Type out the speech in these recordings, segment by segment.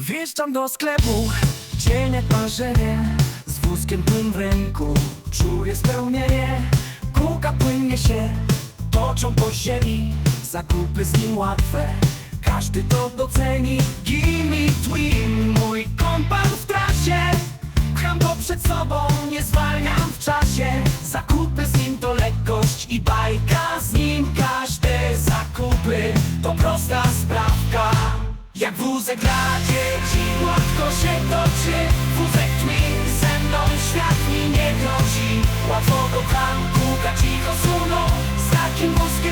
Wjeżdżam do sklepu, dzień jak marzenie Z wózkiem tym w ręku, czuję spełnienie. Kółka płynnie się, toczą po ziemi Zakupy z nim łatwe, każdy to doceni Gimme Twin, mój kompan w trasie. Pcham go przed sobą, nie zwalniam w czasie. Zakupy z nim to lekkość i bajka Z nim. Każde zakupy to prosta Jak wózek dla dzieci gładko się toczy. Wózek Twin ze mną świat mi nie grozi. Łatwo go kółka cicho suną Z takim wózkiem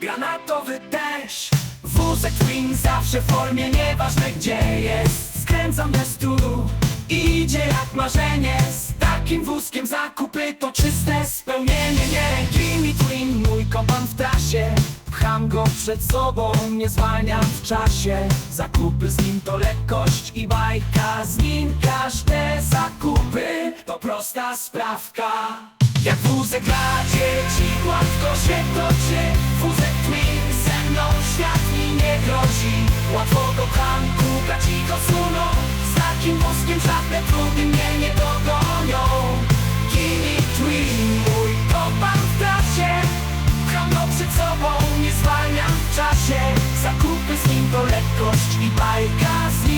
granatowy też. Wózek Twin zawsze w formie, nieważne gdzie jest. Skręcam bez trudu, idzie jak marzenie. Z takim wózkiem zakupy to czyste spełnienie. Nie, Jimmy Twin, mój kompan w trasie. Pcham go przed sobą, nie zwalniam w czasie. Zakupy z nim to lekkość i bajka. Z nim każde zakupy to prosta sprawka. Jak wózek dla dzieci Łatwo go tam kukać i go suną. Z takim mózgiem żadne trudy mnie nie dogonią. Gimme twin, mój kopan w trasie. Pcham przed sobą, nie zwalniam w czasie. Zakupy z nim to lekkość i bajka z nim.